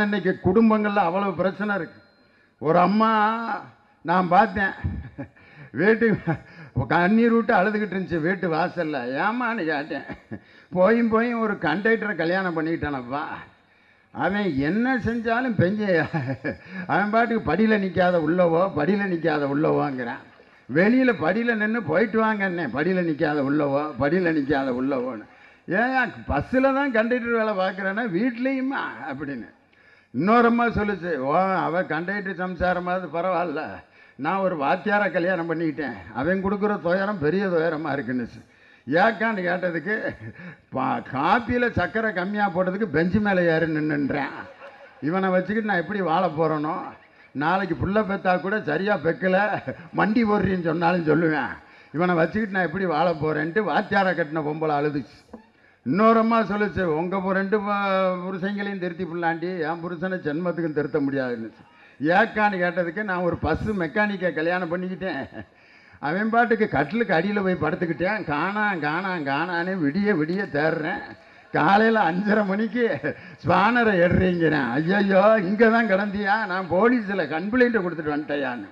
இன்னைக்கு குடும்பங்களில் அவ்வளவு பிரச்சனை இருக்கு. ஒரு அம்மா நான் பார்த்தேன். வீட்டு கண்ணீர் விட்டு அழுதுகிட்டு இருந்துச்சு வீட்டு வாசல்ல. ஏமான்னு கேட்டேன். போயும் போயும் ஒரு கண்டக்டரை கல்யாணம் பண்ணிக்கிட்டானப்பா. அவன் என்ன செஞ்சாலும் பெஞ்ச. அவன் பாட்டுக்கு படியில் நிற்காத உள்ளவோ படியில் நிற்காத உள்ளவோங்கிறான். வெளியில் படியில் நின்று போயிட்டு வாங்கண்ணே படியில் நிற்காத உள்ளவோ படியில் நிற்காத உள்ளவோன்னு. ஏன் பஸ்ஸில் தான் கண்டக்டர் வேலை பார்க்குறேன்னா வீட்லேயுமா அப்படின்னு. இன்னொருமா சொல்லிச்சு சொல்லுச்சு ஓ அவன் கண்டக்டர் சம்சாரமாவது பரவாயில்ல. நான் ஒரு வாத்தியாரை கல்யாணம் பண்ணிக்கிட்டேன். அவன் கொடுக்குற துயரம் பெரிய துயரமாக இருக்குன்னுச்சு. ஏக்கான்னு கேட்டதுக்கு பா காப்பியில் சர்க்கரை கம்மியாக போட்டதுக்கு பெஞ்சு மேலே ஏறி நின்றுன்றேன் இவனை வச்சுக்கிட்டு நான் எப்படி வாழ போகிறேனோ நாளைக்கு புள்ள பெத்தா கூட சரியாக பெக்கலை. மண்டி போடுறின்னு சொன்னாலும் சொல்லுவேன். இவனை வச்சுக்கிட்டு நான் எப்படி வாழ போகிறேன்ட்டு வாத்தியாரை கட்டின பொம்பளை அழுதுச்சு. இன்னொருமா சொல்லுச்சு உங்கள் ரெண்டு புருஷங்களையும் திருத்தி பிள்ளாண்டி என் புருஷனை ஜென்மத்துக்கும் திருத்த முடியாதுன்னு. ஏக்கான்னு கேட்டதுக்கு நான் ஒரு பஸ்ஸு மெக்கானிக்கை கல்யாணம் பண்ணிக்கிட்டேன். அவன் பாட்டுக்கு கட்டிலுக்கு அடியில் போய் படுத்துக்கிட்டேன். காணாம் காணாம் காணான்னு விடிய விடிய தேடுறேன் காலையில் அஞ்சரை மணிக்கு ஸ்பானரை எடுறீங்கிறேன் ஐயையோ இங்கே தான் கிடந்தியா? நான் போலீஸில் கம்ப்ளைண்ட்டை கொடுத்துட்டு வந்துட்டேயான்னு.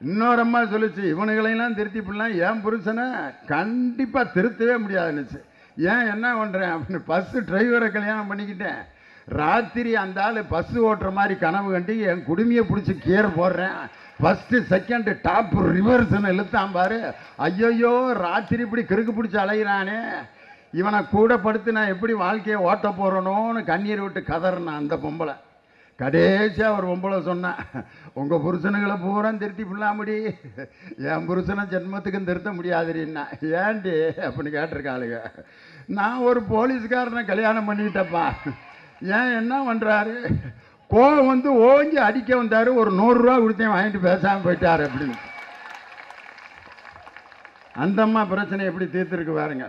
இன்னொரு அம்மா சொல்லுச்சு இவனுங்களையெல்லாம் திருத்தி போடலாம் என் புருஷனை கண்டிப்பாக திருத்தவே முடியாதுன்னுச்சு. ஏன் என்ன பண்ணுறேன் அப்படின்னு பஸ்ஸு டிரைவரை கல்யாணம் பண்ணிக்கிட்டேன். ராத்திரி அந்த ஆள் பஸ்ஸு ஓட்டுற மாதிரி கனவு கண்டு என் குடுமையை பிடிச்சி கீரை போடுறேன். ஃபஸ்ட்டு செகண்டு டாப் ரிவர்ஸ்னு இழுத்தான் பாரு. ஐயையோ ராத்திரி இப்படி கிறுக்கு பிடிச்சி அலைகிறானே இவனை கூட படுத்து நான் எப்படி வாழ்க்கையை ஓட்ட போகிறனோன்னு கண்ணீர் விட்டு கதறினான் அந்த பொம்பளை. கடைசியாக ஒரு பொம்பளை சொன்னேன் உங்கள் புருஷனுங்களை பூரா திருத்தி புள்ளாமடி என் புருஷனை ஜென்மத்துக்கும் திருத்த முடியாதுன்னா ஏண்டி? அப்படின்னு கேட்டிருக்காளுங்க. நான் ஒரு போலீஸ்காரனை கல்யாணம் பண்ணிக்கிட்டப்பா ஏன் என்ன பண்ணுறாரு கோவம் வந்து ஓஞ்சி அடிக்க வந்தார். ஒரு நூறுரூவா கொடுத்தேன் வாங்கிட்டு பேசாமல் போயிட்டார் அப்படின்னு. அந்தம்மா பிரச்சனை எப்படி தீர்த்துருக்கு பாருங்க.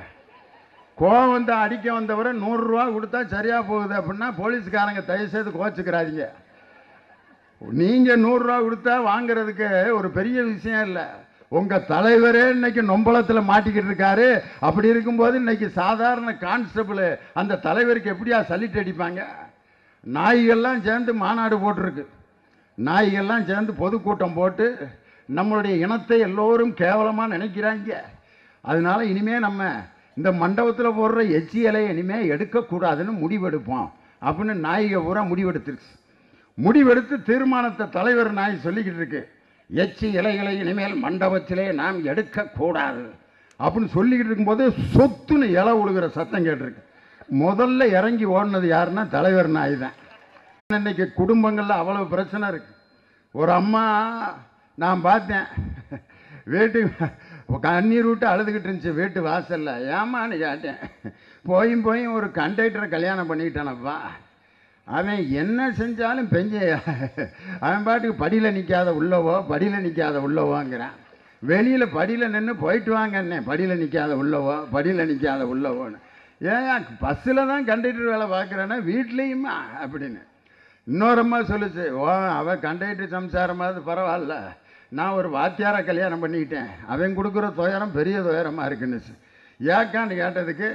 கோவம் வந்து அடிக்க வந்தவரை நூறுரூவா கொடுத்தா சரியாக போகுது அப்படின்னா போலீஸ்காரங்க தயவு செய்து நீங்கள் நூறுரூவா கொடுத்தா வாங்குறதுக்கு ஒரு பெரிய விஷயம் இல்லை. உங்கள் தலைவரே இன்னைக்கு நொம்பளத்தில் மாட்டிக்கிட்டு இருக்காரு. அப்படி இருக்கும்போது இன்னைக்கு சாதாரண கான்ஸ்டபுள் அந்த தலைவருக்கு எப்படியா சலிட்டு அடிப்பாங்க? நாய்கள்லாம் சேர்ந்து மாநாடு போட்டிருக்கு. நாய்கள்லாம் சேர்ந்து பொதுக்கூட்டம் போட்டு நம்மளுடைய இனத்தை எல்லோரும் கேவலமாக நினைக்கிறாங்க. அதனால இனிமே நம்ம இந்த மண்டபத்தில் போடுற எச்சி இலையை இனிமேல் எடுக்கக்கூடாதுன்னு முடிவெடுப்போம். அப்படின்னு நாய்க பூரா முடிவெடுத்துருச்சு. முடிவெடுத்து தீர்மானத்தை தலைவர் நாய் சொல்லிக்கிட்டு இருக்கு. எச்சி இலைகளை இனிமேல் மண்டபத்திலே நாம் எடுக்கக்கூடாது அப்படின்னு சொல்லிக்கிட்டு இருக்கும்போது சொத்துன்னு இலை உழுகிற சத்தம் கேட்டிருக்கு. முதல்ல இறங்கி ஓடினது யாருன்னா தலைவர் நாய் தான். இன்னைக்கு குடும்பங்களில் அவ்வளவு பிரச்சனை இருக்குது ஒரு அம்மா நான் பார்த்தேன். வீட்டுக்கு கண்ணீர் விட்டு அழுதுகிட்டு இருந்துச்சு வீட்டு வாசலில். ஏமான்னு கேட்டேன். போயும் போயும் ஒரு கண்டக்டரை கல்யாணம் பண்ணிக்கிட்டானப்பா. அவன் என்ன செஞ்சாலும் பெஞ்ச அவன் பாட்டுக்கு படியில் நிற்காத உள்ளவோ படியில் நிற்காத உள்ளவோங்கிறான். வெளியில் படியில் நின்று போயிட்டு வாங்கண்ணே படியில் நிற்காத உள்ளவோ படியில் நிற்காத உள்ளவோன்னு. ஏன் பஸ்ஸில் தான் கண்டக்டர் வேலை பார்க்குறேன்னா வீட்லேயுமா? அப்படின்னு. இன்னொருமா சொல்லுச்சு ஓ அவன் கண்டக்டர் சம்சாரமாவது பரவாயில்ல. நான் ஒரு வாத்தியாரை கல்யாணம் பண்ணிக்கிட்டேன். அவன் கொடுக்குற துயரம் பெரிய துயரமாக இருக்குன்னு ஏக்கான்னு கேட்டதுக்கு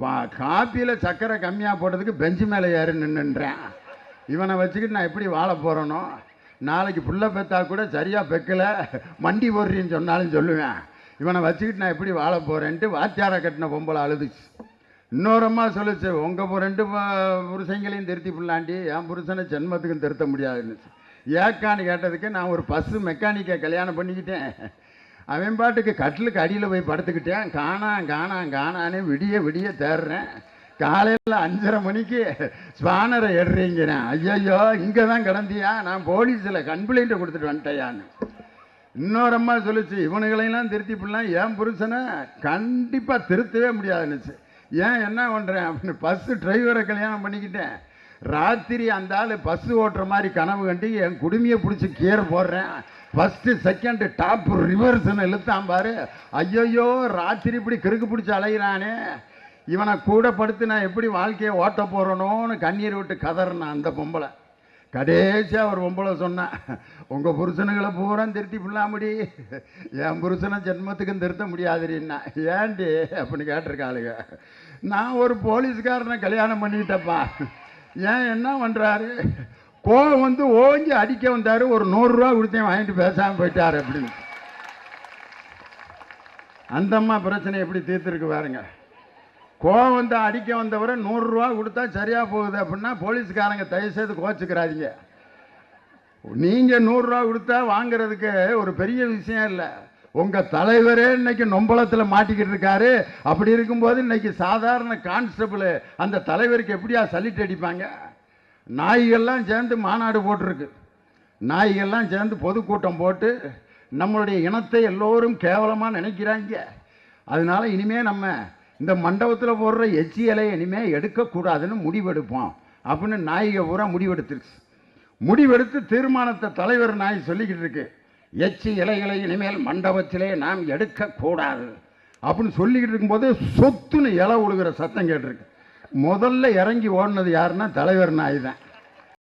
பா காப்பியில் சர்க்கரை கம்மியாக போட்டதுக்கு பெஞ்சு மேலே ஏறி நின்றுன்றேன் இவனை வச்சுக்கிட்டு நான் எப்படி வாழ போகிறேனோ நாளைக்கு புள்ள பெத்தா கூட சரியாக பெக்கலை. மண்டி போடுறின்னு சொன்னாலும் சொல்லுவேன். இவனை வச்சுக்கிட்டு நான் எப்படி வாழ போகிறேன்ட்டு வாத்தியாரை கட்டின பொம்பளை அழுதுச்சு. இன்னொருமா சொல்லுச்சு உங்கள் ரெண்டு புருஷங்களையும் திருத்தி பிள்ளாண்டி என் புருஷனை ஜென்மத்துக்கும் திருத்த முடியாதுன்னு. ஏக்கான்னு கேட்டதுக்கு நான் ஒரு பஸ்ஸு மெக்கானிக்கை கல்யாணம் பண்ணிக்கிட்டேன். அவன் பாட்டுக்கு கட்டிலுக்கு அடியில் போய் படுத்துக்கிட்டேன். காணாம் காணாம் காணான்னு விடிய விடிய தேடுறேன் காலையில் அஞ்சரை மணிக்கு ஸ்பானரை எடுறீங்கிறேன் ஐயையோ இங்கே தான் கிடந்தியா? நான் போலீஸில் கம்ப்ளைண்ட்டை கொடுத்துட்டு வந்துட்டேயான்னு. இன்னொரு அம்மா சொல்லுச்சு இவனுகளையெல்லாம் திருத்தி போடலாம் என் புருஷனை கண்டிப்பாக திருத்தவே முடியாதுன்னுச்சு. ஏன் என்ன பண்ணுறேன் அப்படின்னு பஸ்ஸு டிரைவரை கல்யாணம் பண்ணிக்கிட்டேன். ராத்திரி அந்த ஆள் பஸ்ஸு ஓட்டுற மாதிரி கனவு கண்டு என் குடுமையை பிடிச்சி கீரை போடுறேன். ஃபஸ்ட்டு செகண்டு டாப்பு ரிவர்ஸ்னு இழுத்தான் பாரு. ஐயையோ ராத்திரி இப்படி கிறுக்கு பிடிச்சி அலைகிறானே இவனை கூட படுத்து நான் எப்படி வாழ்க்கையை ஓட்ட போகிறனோன்னு கண்ணீர் விட்டு கதறினான் அந்த பொம்பளை. கடைசியாக ஒரு பொம்பளை சொன்னேன் உங்கள் புருஷனுங்களை பூரா திருத்தி புள்ளாமடி என் புருஷனை ஜென்மத்துக்கும் திருத்த முடியாதுன்னா ஏண்டி அப்படின்னு கேட்டிருக்காளுங்க. நான் ஒரு போலீஸ்காரனை கல்யாணம் பண்ணிக்கிட்டப்பா ஏன் என்ன பண்ணுறாரு கோவம் வந்து ஓஞ்சி அடிக்க வந்தார். ஒரு நூறுரூவா கொடுத்தேன் வாங்கிட்டு பேசாமல் போயிட்டார் அப்படின்னு. அந்தம்மா பிரச்சனை எப்படி தீர்த்துருக்கு பாருங்க. கோவம் வந்து அடிக்க வந்தவரை நூறுரூவா கொடுத்தா சரியாக போகுது அப்படின்னா போலீஸ்காரங்க தயவுசெய்து கோச்சிக்கிறாதீங்க. நீங்கள் நூறுரூவா கொடுத்தா வாங்குறதுக்கு ஒரு பெரிய விஷயம் இல்லை. உங்கள் தலைவரே இன்னைக்கு நொம்பளத்தில் மாட்டிக்கிட்டு இருக்காரு. அப்படி இருக்கும்போது இன்னைக்கு சாதாரண கான்ஸ்டபுள் அந்த தலைவருக்கு எப்படியா சலிட்டு அடிப்பாங்க? நாய்கள்லாம் சேர்ந்து மாநாடு போட்டிருக்கு. நாய்கள்லாம் சேர்ந்து பொதுக்கூட்டம் போட்டு நம்மளுடைய இனத்தை எல்லோரும் கேவலமாக நினைக்கிறாங்க. அதனால இனிமே நம்ம இந்த மண்டபத்தில் போடுற எச்சி இலையை இனிமேல் எடுக்கக்கூடாதுன்னு முடிவெடுப்போம். அப்படின்னு நாய்க பூரா முடிவெடுத்துருச்சு. முடிவெடுத்து தீர்மானத்தை தலைவர் நாய் சொல்லிக்கிட்டு இருக்கு. எச்சி இலைகளை இனிமேல் மண்டபத்திலே நாம் எடுக்கக்கூடாது அப்படின்னு சொல்லிக்கிட்டு இருக்கும்போது சொத்துன்னு இலை உழுகிற சத்தம் கேட்டிருக்கு. முதல்ல இறங்கி ஓடினது யாருன்னா தலைவர் நாய் தான்.